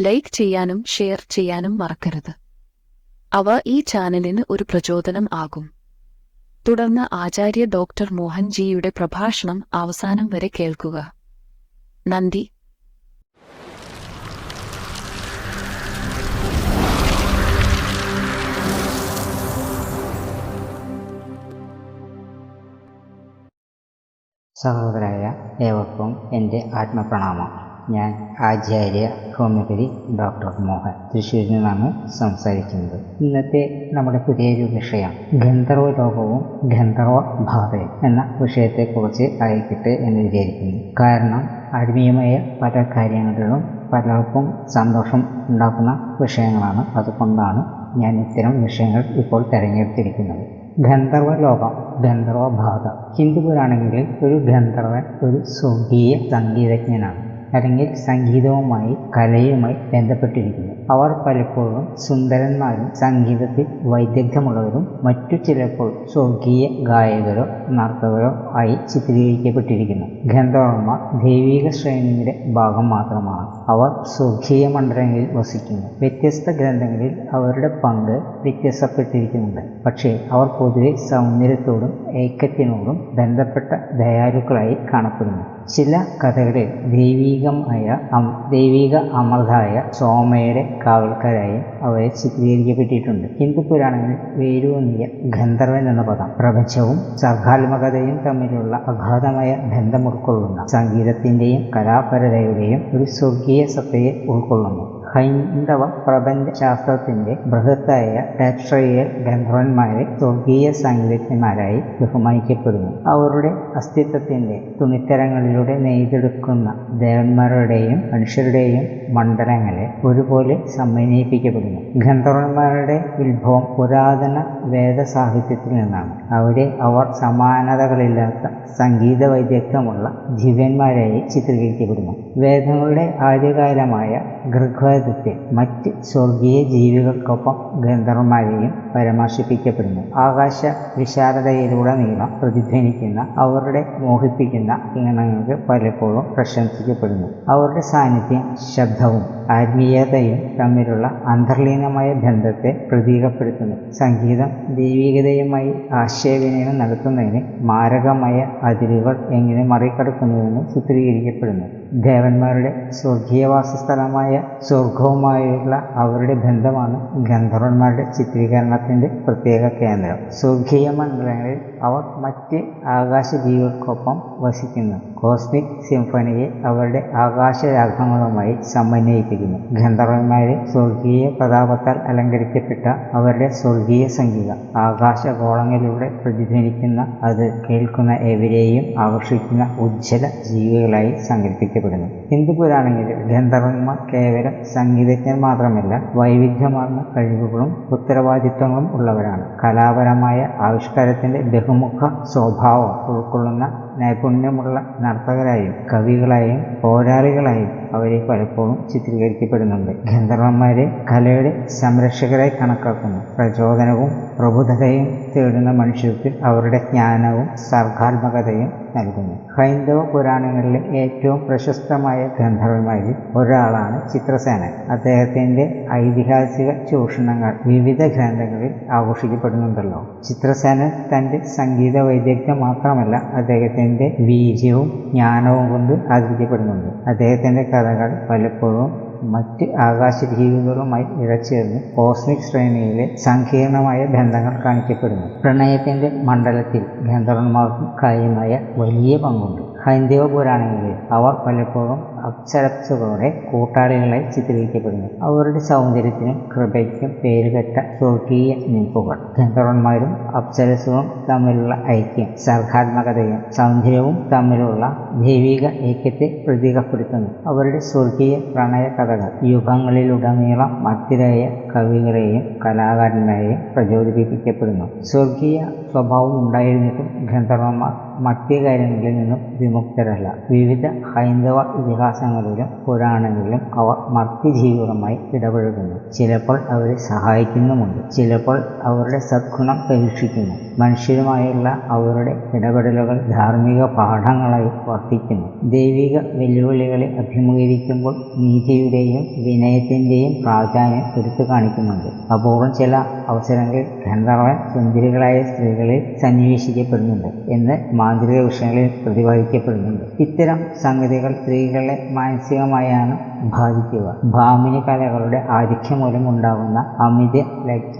Like ചെയ്യാനും share ചെയ്യാനും മറക്കരുത്. അവ ഈ ചാനലിന് ഒരു പ്രചോദനം ആകും. തുടർന്ന് ആചാര്യ ഡോക്ടർ മോഹൻജിയുടെ പ്രഭാഷണം അവസാനം വരെ കേൾക്കുക. നന്ദി. സഹോദരായ ഏവർക്കും എന്റെ ആത്മപ്രണാമം. ഞാൻ ആചാര്യ ഹോമിയോപ്പതി ഡോക്ടർ മോഹൻ തൃശ്ശൂരിൽ നിന്നാണ് സംസാരിക്കുന്നത്. ഇന്നത്തെ നമ്മുടെ പുതിയൊരു വിഷയം ഗന്ധർവ ലോകവും ഗന്ധർവ ഭാവയും എന്ന വിഷയത്തെക്കുറിച്ച് ആയിക്കട്ടെ എന്ന് വിചാരിക്കുന്നു. കാരണം ആത്മീയമായ പല കാര്യങ്ങളിലും പലർക്കും സന്തോഷം ഉണ്ടാക്കുന്ന വിഷയങ്ങളാണ്. അതുകൊണ്ടാണ് ഞാൻ ഇത്തരം വിഷയങ്ങൾ ഇപ്പോൾ തിരഞ്ഞെടുത്തിരിക്കുന്നത്. ഗന്ധർവ ലോകം ഗന്ധർവ ഭാഗം ഹിന്ദു പുരാണങ്ങളിൽ ഒരു ഗന്ധർവൻ ഒരു സ്വർഗീയ സംഗീതജ്ഞനാണ്. അല്ലെങ്കിൽ സംഗീതവുമായി കലയുമായി ബന്ധപ്പെട്ടിരിക്കുന്നു. അവർ പലപ്പോഴും സുന്ദരന്മാരും സംഗീതത്തിൽ വൈദഗ്ധ്യമുള്ളവരും മറ്റു ചിലപ്പോൾ സ്വർഗീയ ഗായകരോ നർത്തകരോ ആയി ചിത്രീകരിക്കപ്പെട്ടിരിക്കുന്നു. ഗന്ധർവന്മാർ ദൈവിക ശ്രേണിയുടെ ഭാഗം മാത്രമാണ്. അവർ സ്വർഗീയ മണ്ഡലങ്ങളിൽ വസിക്കുന്നു. വ്യത്യസ്ത ഗ്രന്ഥങ്ങളിൽ അവരുടെ പങ്ക് വ്യത്യസ്തപ്പെട്ടിരിക്കുന്നുണ്ട് പക്ഷേ അവർ പൊതുവെ സൗന്ദര്യത്തോടും ഏക്കത്തിനോടും ബന്ധപ്പെട്ട ദയാലുക്കളായി കാണപ്പെടുന്നു. ചില കഥകളിൽ ദൈവീകമായ ദൈവിക അമൃതായ സോമയുടെ കാവൽക്കാരായി അവയെ ചിത്രീകരിക്കപ്പെട്ടിട്ടുണ്ട്. ഹിന്ദു പുരാണങ്ങളിൽ വേരൂന്നിയ ഗന്ധർവൻ എന്ന പദം പ്രപഞ്ചവും സർഗാത്മകതയും തമ്മിലുള്ള അഗാധമായ ബന്ധം ഉൾക്കൊള്ളുന്ന സംഗീതത്തിന്റെയും കലാപരതയുടെയും ഒരു സ്വർഗീയ സത്തയെ ഉൾക്കൊള്ളുന്നു. ഹൈന്ദവ പ്രപഞ്ചശാസ്ത്രത്തിന്റെ ബൃഹത്തായ ടെട്രയൽ ഗന്ധർവന്മാരെ സ്വർഗീയ സംഗീതജ്ഞന്മാരായി ബഹുമാനിക്കപ്പെടുന്നു. അവരുടെ അസ്തിത്വത്തിന്റെ തുണിത്തരങ്ങളിലൂടെ നെയ്തെടുക്കുന്ന ദേവന്മാരുടെയും മനുഷ്യരുടെയും മണ്ഡലങ്ങളെ ഒരുപോലെ സമന്വയിപ്പിക്കപ്പെടുന്നു. ഗന്ധർവന്മാരുടെ ഉത്ഭവം പുരാതന വേദസാഹിത്യത്തിൽ നിന്നാണ്. അവിടെ അവർ സമാനതകളില്ലാത്ത സംഗീത വൈദഗ്ധ്യമുള്ള ദിവ്യന്മാരായി ചിത്രീകരിക്കപ്പെടുന്നു. വേദങ്ങളുടെ ആദ്യകാലമായ ഋഗ്വേദത്തെ മറ്റ് സ്വർഗീയ ജീവികൾക്കൊപ്പം ഗന്ധർവന്മാരെയും പരാമർശിപ്പിക്കപ്പെടുന്നു. ആകാശ വിശാലതയിലുടനീളം പ്രതിധ്വനിക്കുന്ന അവരുടെ മോഹിപ്പിക്കുന്ന ഈണങ്ങൾക്ക് പലപ്പോഴും പ്രശംസിക്കപ്പെടുന്നു. അവരുടെ സാന്നിധ്യം ശബ്ദവും ആത്മീയതയും തമ്മിലുള്ള അന്തർലീനമായ ബന്ധത്തെ പ്രതീകപ്പെടുത്തുന്നു. സംഗീതം ദൈവികതയുമായി ആശയവിനിമയം നടത്തുന്നതിന് മാരകമായ അതിരുകൾ എങ്ങനെ മറികടക്കുന്നുവെന്ന് ചിത്രീകരിക്കപ്പെടുന്നു. ദേവന്മാരുടെ സ്വർഗീയവാസസ്ഥലമായ സ്വർഗവുമായുള്ള അവരുടെ ബന്ധമാണ് ഗന്ധർവന്മാരുടെ ചിത്രീകരണത്തിന്റെ പ്രത്യേക കേന്ദ്രം. സ്വർഗീയ മണ്ഡലങ്ങളിൽ അവർ മറ്റ് ആകാശജീവികൾക്കൊപ്പം വസിക്കുന്നു. കോസ്മിക് സിംഫണിയെ അവരുടെ ആകാശരാഗങ്ങളുമായി സമന്വയിപ്പിക്കുന്നു. ഗന്ധർവന്മാരെ സ്വർഗീയ പ്രതാപത്താൽ അലങ്കരിക്കപ്പെട്ട അവരുടെ സ്വർഗീയ സംഗീത ആകാശഗോളങ്ങളിലൂടെ പ്രതിധ്വനിക്കുന്ന അത് കേൾക്കുന്ന എവരെയും ആകർഷിക്കുന്ന ഉജ്ജ്വല ജീവികളായി സങ്കല്പിക്കപ്പെടുന്നു ഹിന്ദു പുരാണങ്ങളിൽ ഗന്ധർവന്മാർ കേവലം സംഗീതജ്ഞർ മാത്രമല്ല വൈവിധ്യമാർന്ന കഴിവുകളും ഉത്തരവാദിത്വങ്ങളും ഉള്ളവരാണ്. കലാപരമായ ആവിഷ്കാരത്തിന്റെ ബഹുമുഖ സ്വഭാവം ഉൾക്കൊള്ളുന്ന നൈപുണ്യമുള്ള നർത്തകരായും കവികളായും പോരാളികളായും അവരെ പലപ്പോഴും ചിത്രീകരിക്കപ്പെടുന്നുണ്ട്. ഗന്ധർവന്മാരെ കലയുടെ സംരക്ഷകരായി കണക്കാക്കുന്നു. പ്രചോദനവും പ്രബുദ്ധതയും തേടുന്ന മനുഷ്യർക്ക് അവരുടെ ജ്ഞാനവും സർഗാത്മകതയും നൽകുന്നു. ഹൈന്ദവ പുരാണങ്ങളിലെ ഏറ്റവും പ്രശസ്തമായ ഗന്ധർവന്മാരിൽ ഒരാളാണ് ചിത്രസേനൻ. അദ്ദേഹത്തിന്റെ ഐതിഹാസിക ചൂഷണങ്ങൾ വിവിധ ഗ്രന്ഥങ്ങളിൽ ആഘോഷിക്കപ്പെടുന്നുണ്ടല്ലോ. ചിത്രസേനൻ തന്റെ സംഗീത വൈദഗ്ധ്യം മാത്രമല്ല അദ്ദേഹത്തിന്റെ വീര്യവും ജ്ഞാനവും കൊണ്ട് ആദരിക്കപ്പെടുന്നുണ്ട്. അദ്ദേഹത്തിന്റെ കഥകൾ പലപ്പോഴും മറ്റ് ആകാശജീവികളുമായി ഇഴച്ചേർന്ന് കോസ്മിക് ശ്രേണിയിലെ സങ്കീർണമായ ബന്ധങ്ങൾ കാണിക്കപ്പെടുന്നു. പ്രണയത്തിന്റെ മണ്ഡലത്തിൽ ഗന്ധർവന്മാർക്കും കാര്യമായ വലിയ പങ്കുണ്ട്. ഹൈന്ദവ പുരാണങ്ങളിൽ അവർ പലപ്പോഴും അപ്സരസുകളുടെ കൂട്ടാളികളായി ചിത്രീകരിക്കപ്പെടുന്നു. അവരുടെ സൗന്ദര്യത്തിനും കൃപയ്ക്കും പേരുകെട്ട സ്വർഗീയ നിൽപ്പുകൾ. ഗന്ധർവന്മാരും അപ്സരസുകളും തമ്മിലുള്ള ഐക്യം സർഗാത്മകതയും സൗന്ദര്യവും തമ്മിലുള്ള ദൈവിക ഐക്യത്തെ പ്രതീകപ്പെടുത്തുന്നു. അവരുടെ സ്വർഗീയ പ്രണയ കഥകൾ യുഗങ്ങളിലുടനീളം മധ്യരായ കവികളെയും കലാകാരന്മാരെയും പ്രചോദിപ്പിക്കപ്പെടുന്നു. സ്വർഗീയ സ്വഭാവം ഉണ്ടായിരുന്നിട്ടും ഗന്ധർവന്മാർ മധ്യകാര്യങ്ങളിൽ നിന്നും വിമുക്തരല്ല. വിവിധ ഹൈന്ദവ ഇതിഹാസങ്ങളിലും പുരാണങ്ങളിലും അവർ മർത്യജീവികളുമായി ഇടപഴകുന്നു. ചിലപ്പോൾ അവരെ സഹായിക്കുന്നുമുണ്ട്. ചിലപ്പോൾ അവരുടെ സദ്ഗുണം പരീക്ഷിക്കുന്നു. മനുഷ്യരുമായുള്ള അവരുടെ ഇടപെടലുകൾ ധാർമ്മിക പാഠങ്ങളായി വർത്തിക്കുന്നു. ദൈവിക വെല്ലുവിളികളെ അഭിമുഖീകരിക്കുമ്പോൾ നീതിയുടെയും വിനയത്തിന്റെയും പ്രാധാന്യം എടുത്തു കാണിക്കുന്നുണ്ട്. അപൂർവം ചില അവസരങ്ങളിൽ ഗന്ധർവൻ സുന്ദരികളായ സ്ത്രീകളിൽ സന്നിവേശിക്കപ്പെടുന്നുണ്ട് എന്ന് മാന്ത്രിക വിഷയങ്ങളിൽ പ്രതിപാദിക്കപ്പെടുന്നുണ്ട്. ഇത്തരം സംഗതികൾ സ്ത്രീകളെ മാനസികമായാണ് ബാധിക്കുക. ഭാമിനി കലകളുടെ ആധിക്യം മൂലം ഉണ്ടാകുന്ന അമിത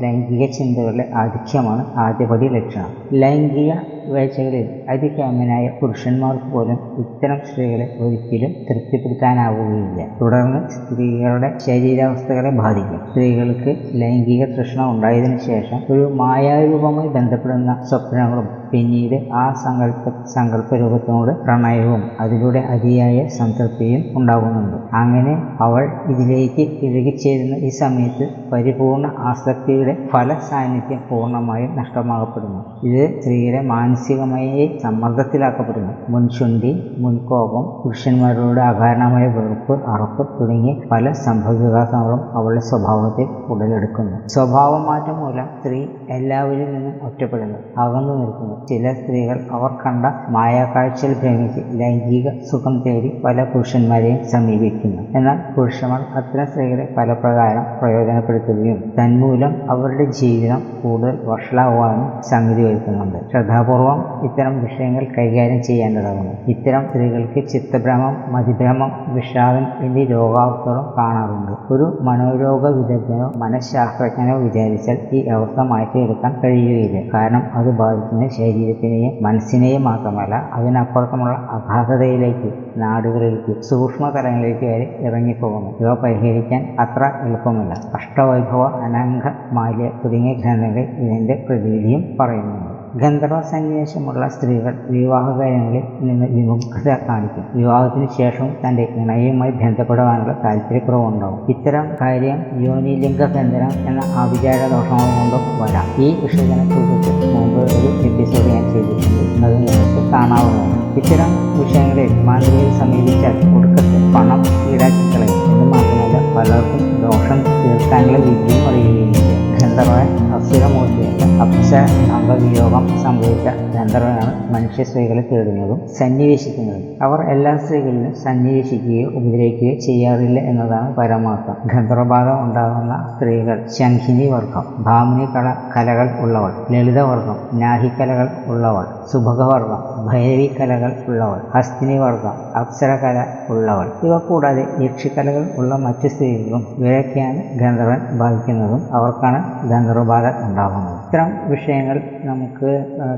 ലൈംഗിക ചിന്തകളുടെ ആധിക്യമാണ് ആദ്യപടി ലക്ഷണം. ലൈംഗിക വേഴ്ചകളിൽ അതികാമ്യനായ പുരുഷന്മാർക്ക് പോലും ഇത്തരം സ്ത്രീകളെ ഒരിക്കലും തൃപ്തിപ്പെടുത്താനാവുകയില്ല. തുടർന്ന് സ്ത്രീകളുടെ ശരീരാവസ്ഥകളെ ബാധിക്കും. സ്ത്രീകൾക്ക് ലൈംഗിക തൃഷ്ണ ഉണ്ടായതിനു ശേഷം ഒരു മായാരൂപമായി ബന്ധപ്പെടുന്ന സ്വപ്നങ്ങളും പിന്നീട് ആ സങ്കല്പ സങ്കല്പ രൂപത്തിനോട് പ്രണയവും അതിലൂടെ അതിയായ സംതൃപ്തിയും ഉണ്ടാകുന്നുണ്ട്. അങ്ങനെ അവൾ ഇതിലേക്ക് ഇഴുകിച്ചേരുന്ന ഈ സമയത്ത് പരിപൂർണ ആസക്തിയുടെ ഫല സാന്നിധ്യം പൂർണമായും നഷ്ടമാകപ്പെടുന്നു ഇത് സ്ത്രീയുടെ മാനസികമായി സമ്മർദ്ദത്തിലാക്കപ്പെടുന്നു. മുൻചുണ്ടി മുൻകോപം പുരുഷന്മാരോട് അകാരണമായ വെറുപ്പ് അറപ്പ് തുടങ്ങിയ പല സംഭവവികാസങ്ങളും അവളുടെ സ്വഭാവത്തിൽ ഉടലെടുക്കുന്നു. സ്വഭാവമാറ്റം മൂലം സ്ത്രീ എല്ലാവരിൽ നിന്നും ഒറ്റപ്പെടുന്നു അകന്നു നിൽക്കുന്നു. ചില സ്ത്രീകൾ അവർ കണ്ട മായാക്കാഴ്ചയിൽ ഭ്രമിച്ച് ലൈംഗിക സുഖം തേടി പല പുരുഷന്മാരെയും സമീപിക്കുന്നു. എന്നാൽ പുരുഷന്മാർ അത്തരം സ്ത്രീകളെ പല പ്രകാരം പ്രയോജനപ്പെടുത്തുകയും തന്മൂലം അവരുടെ ജീവിതം കൂടുതൽ വഷളാവാനും സംഗതി വരുത്തുന്നുണ്ട് ശ്രദ്ധാപൂർവം ഇത്തരം വിഷയങ്ങൾ കൈകാര്യം ചെയ്യേണ്ടതാകുന്നു ഇത്തരം സ്ത്രീകൾക്ക് ചിത്തഭ്രമം മതിഭ്രമം വിഷാദം എന്നീ രോഗാവസ്ഥകളും കാണാറുണ്ട്. ഒരു മനോരോഗ വിദഗ്ധനോ മനഃശാസ്ത്രജ്ഞനോ വിചാരിച്ചാൽ ഈ അവസ്ഥ മാറ്റിയെടുക്കാൻ കഴിയുകയില്ല. കാരണം അത് ബാധിക്കുന്ന ശരീരത്തിനെയും മനസ്സിനെയും മാത്രമല്ല അതിനപ്പുറത്തുമുള്ള അഗാധതയിലേക്ക് നാടുകളിലേക്ക് സൂക്ഷ്മതലങ്ങളിലേക്ക് വരെ ഇറങ്ങിപ്പോകുന്നു. ഇവ പരിഹരിക്കാൻ അത്ര എളുപ്പമല്ല. അഷ്ടവൈഭവ അനംഗ മാല്യ തുടങ്ങിയ ഗ്രന്ഥങ്ങളിൽ ഇതിന്റെ പ്രതിവിധിയും പറയുന്നുണ്ട്. ഗന്ധർവ സന്യാസമുള്ള സ്ത്രീകൾ വിവാഹകാര്യങ്ങളിൽ നിന്ന് വിമുഖത കാണിക്കും. വിവാഹത്തിന് ശേഷവും തന്റെ ഇണയുമായി ബന്ധപ്പെടുവാനുള്ള താല്പര്യക്കുറവുണ്ടാവും. ഇത്തരം കാര്യം യോനിലിംഗ ബന്ധനം എന്ന ആഭിചാര ദോഷങ്ങൾ കൊണ്ടും വരാം. ഈ വിഷയത്തിനെ കുറിച്ച് മുമ്പ് ഒരു എപ്പിസോഡ് ഞാൻ ചെയ്തിട്ടുണ്ട്. അത് നിങ്ങൾക്ക് കാണാവുന്നതാണ്. ഇത്തരം വിഷയങ്ങളിൽ മാന്ത്രികയെ സമീപിച്ചാൽ ഒടുക്കത്തെ പണം ഈടാക്കി കളയും എന്ന് മാത്രമല്ല പലർക്കും ദോഷം തീർക്കാനുള്ള വിധിയും അറിയുകയില്ല ഗന്ധർവൻ അസുരമൂർത്തിയല്ല അപ്സ അംഗവിയോഗം സംഭവിച്ച ഗന്ധർവനാണ് മനുഷ്യ സ്ത്രീകളെ തേടുന്നതും സന്നിവേശിക്കുന്നതും. അവർ എല്ലാ സ്ത്രീകളിലും സന്നിവേശിക്കുകയോ ഉപദ്രവിക്കുകയോ ചെയ്യാറില്ല എന്നതാണ് പരമാർത്ഥം. ഗന്ധർവഭാഗം ഉണ്ടാകുന്ന സ്ത്രീകൾ ശംഖിനി വർഗം ഭാമിനി കല കലകൾ ഉള്ളവൾ ലളിതവർഗം നാഹിക്കലകൾ ഉള്ളവൾ സുഭഗവർഗം ഭൈരവി കലകൾ ഉള്ളവൾ ഹസ്തിനി വർഗം അപ്സരകല ഉള്ളവൾ. ഇവ കൂടാതെ യക്ഷിക്കലകൾ ഉള്ള മറ്റു സ്ത്രീകളും ഇവരൊക്കെയാണ് ഗന്ധർവൻ ബാധിക്കുന്നതും അവർക്കാണ് ഗന്ധർവബാധ ഉണ്ടാകുന്നത്. ഇത്തരം വിഷയങ്ങൾ നമുക്ക്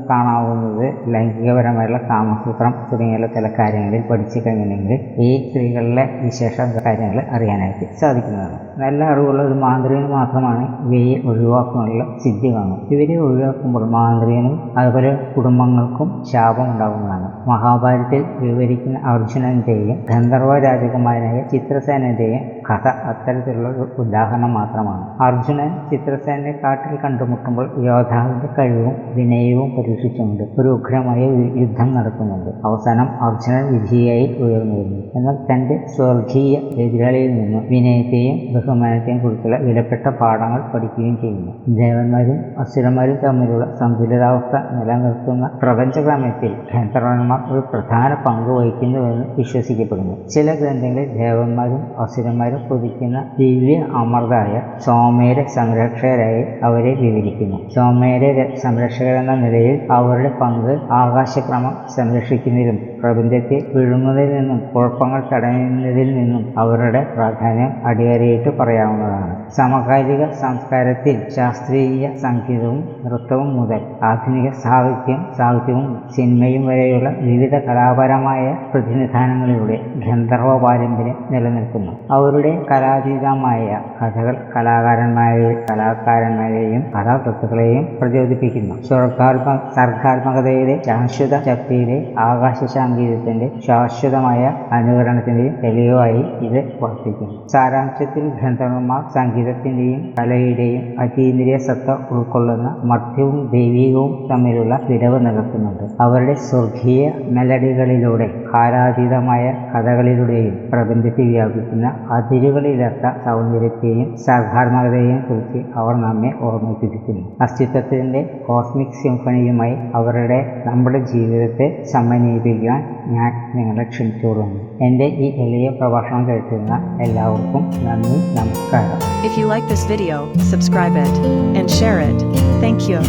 കാണാവുന്നത് ലൈംഗികപരമായുള്ള കാമസൂത്രം തുടങ്ങിയുള്ള ചില കാര്യങ്ങളിൽ പഠിച്ചു കഴിഞ്ഞിട്ടുണ്ടെങ്കിൽ ഈ സ്ത്രീകളിലെ വിശേഷ കാര്യങ്ങൾ അറിയാനായിട്ട് സാധിക്കുന്നതാണ്. നല്ല അറിവുള്ള ഒരു മാന്ത്രികന് മാത്രമാണ് ഇവയെ ഒഴിവാക്കാനുള്ള സിദ്ധി കാണും ഇവരെ ഒഴിവാക്കുമ്പോൾ മാന്ത്രികനും അതുപോലെ കുടുംബങ്ങൾക്കും ശാപം ഉണ്ടാകുന്നതാണ്. മഹാഭാരതത്തിൽ വിവരിക്കുന്ന അർജുനന്റെയും ഗന്ധർവ രാജകുമാരനായ ചിത്രസേനന്റെയും കഥ അത്തരത്തിലുള്ള ഒരു ഉദാഹരണം മാത്രമാണ്. അർജുനൻ ചിത്രസേനെ കാട്ടിൽ കണ്ടുമുട്ടുമ്പോൾ യോദ്ധാവിന്റെ കഴിവും വിനയവും പരീക്ഷിച്ചുകൊണ്ട് ഒരു ഉഗ്രമായ യുദ്ധം നടക്കുന്നുണ്ട്. അവസാനം അർജുനൻ വിജയിയായി ഉയർന്നു വരുന്നു എന്നാൽ തന്റെ സ്വർഗീയ എതിരാളിയിൽ നിന്നും വിനയത്തെയും ബഹുമാനത്തെയും കുറിച്ചുള്ള വിലപ്പെട്ട പാഠങ്ങൾ പഠിക്കുകയും ചെയ്യുന്നു. ദേവന്മാരും അസുരന്മാരും തമ്മിലുള്ള സന്തുലിതാവസ്ഥ നിലനിർത്തുന്ന പ്രപഞ്ചക്രമത്തിൽ ഗന്ധർവന്മാർ ഒരു പ്രധാന പങ്ക് വഹിക്കുന്നുവെന്ന് വിശ്വസിക്കപ്പെടുന്നു. ചില ഗ്രന്ഥങ്ങളിൽ ദേവന്മാരും അസുരന്മാരും കൊതിക്കുന്ന ദിവ്യ അമർതായ സോമേര സംരക്ഷകരായി അവരെ വിവരിക്കുന്നു. സോമേര സംരക്ഷകരെന്ന നിലയിൽ അവരുടെ പങ്ക് ആകാശക്രമം സംരക്ഷിക്കുന്നതിലും പ്രപഞ്ചത്തെ വിഴുങ്ങുന്നതിൽ നിന്നും കുഴപ്പങ്ങൾ തടയുന്നതിൽ നിന്നും അവരുടെ പ്രാധാന്യം അടിവരയിട്ട് പറയാവുന്നതാണ്. സമകാലിക സംസ്കാരത്തിൽ ശാസ്ത്രീയ സംഗീതവും നൃത്തവും മുതൽ ആധുനിക സാഹിത്യം സാഹിത്യവും സിനിമയും വരെയുള്ള വിവിധ കലാപരമായ പ്രതിനിധാനങ്ങളിലൂടെ ഗന്ധർവ പാരമ്പര്യം നിലനിൽക്കുന്നു. അവരുടെ കലാതീതമായ കഥകൾ കലാകാരന്മാരെ കലാകാരന്മാരെയും കഥാകൃത്തുക്കളെയും പ്രചോദിപ്പിക്കുന്നു. സ്വർഗാത്മ സർഗാത്മകതയുടെ ശാശ്വത ശക്തിയിലെ ആകാശ സംഗീതത്തിന്റെ ശാശ്വതമായ അനുകരണത്തിന്റെയും തെളിവായി ഇത് വർത്തിക്കുന്നു. സാരാംശത്തിൽ ഗന്ധർവന്മാർ സംഗീതത്തിന്റെയും കലയുടെയും അതീന്ദ്രിയ സത്ത ഉൾക്കൊള്ളുന്ന മധ്യവും ദൈവികവും തമ്മിലുള്ള വിടവ് നികത്തുന്നുണ്ട്. അവരുടെ സ്വർഗീയ മെലഡികളിലൂടെ കാലാതീതമായ കഥകളിലൂടെയും പ്രപഞ്ചത്തിൽ വ്യാപിക്കുന്ന അതിരുകളില്ലാത്ത സൗന്ദര്യത്തെയും സർഗാത്മകതയെയും കുറിച്ച് അവർ നമ്മെ ഓർമ്മിപ്പിക്കുന്നു. അസ്തിത്വത്തിന്റെ കോസ്മിക് സിംഫണിയുമായി അവരുടെ നമ്മുടെ ജീവിതത്തെ സമന്വയിപ്പിക്കാൻ ഞാൻ നിങ്ങളെ ക്ഷണിച്ചുകൊള്ളുന്നു എൻ്റെ ഈ എളിയ പ്രഭാഷണം കേൾക്കുന്ന എല്ലാവർക്കും നന്ദി നമസ്കാരം If you like this video, subscribe it and share it. Thank you.